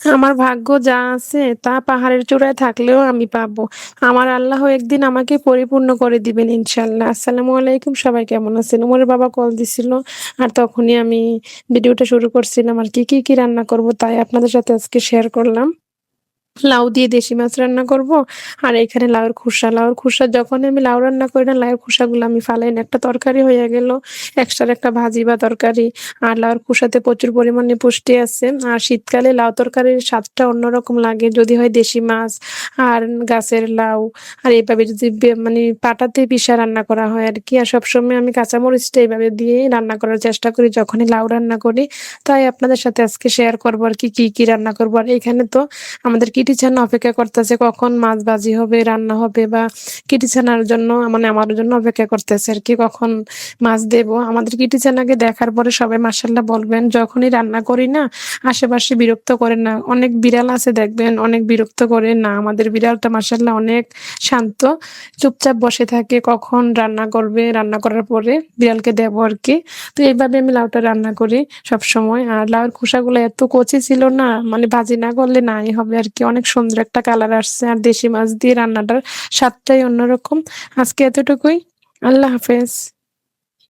আমার ভাগ্য যা আছে তা পাহাড়ের চূড়ায় থাকলেও আমি পাবো। আমার আল্লাহ একদিন আমাকে পরিপূর্ণ করে দিবেন ইনশাল্লাহ আসসালামু আলাইকুম সবাই কেমন আছেন? উমরের বাবা কল দিছিল আর তখনই আমি ভিডিওটা শুরু করছিলাম আর কি, কি, কি রান্না করব তাই আপনাদের সাথে আজকে শেয়ার করলাম। লাউ দিয়ে দেশি মাছ রান্না করব। আর এখানে লাউয়ের খোসা লাউয়ের খোসা যখন আমি লাউ রান্না করি না, লাউয়ের খোসাগুলো আমি ফালাই না। একটা তরকারি হয়ে গেল এক্সট্রা একটা ভাজি বা তরকারি। আর লাউয়ের খোসাতে প্রচুর পরিমাণে পুষ্টি আছে। আর শীতকালে লাউ তরকারির স্বাদটা অন্যরকম লাগে। যদি হয় দেশি মাছ, আর গাছের লাউ, আর এইভাবে যদি মানে পাটাতে পিসা রান্না করা হয় আর কি। আর সবসময় আমি কাঁচামরিচটা এইভাবে দিয়েই রান্না করার চেষ্টা করি যখনই লাউ রান্না করি। তাই আপনাদের সাথে আজকে শেয়ার করব আর কি কি কি রান্না করব। আর এখানে তো আমাদের কিটি ছানা অপেক্ষা করতেছে, কখন মাছ ভাজি হবে, রান্না হবে বা কিটি ছানার জন্য মানে আমার জন্য অপেক্ষা করতেছে আর কি, কখন মাছ দেব। আমাদের কিটি ছানাকে দেখার পরে সবাই মার্শাল্লাহ বলবেন, যখনই রান্না করি না, আশেপাশে বিরক্ত করে না। অনেক বিড়াল আছে দেখবেন, অনেক বিরক্ত করে না। আমাদের বিড়ালটা মার্শাল্লাহ অনেক শান্ত, চুপচাপ বসে থাকে, কখন রান্না করবে, রান্না করার পরে বিড়ালকে দেবো আর কি। তো এইভাবে আমি লাউটা রান্না করি সব সময় আর লাউয়ের খোসাগুলো এত কচি ছিল না মানে ভাজি না করলে নাই হবে আর কি অনেক সুন্দর একটা কালার আসছে। আর দেশি মাছ দিয়ে রান্নাটার স্বাদটাই অন্যরকম। আজকে এতটুকুই। আল্লাহ হাফেজ।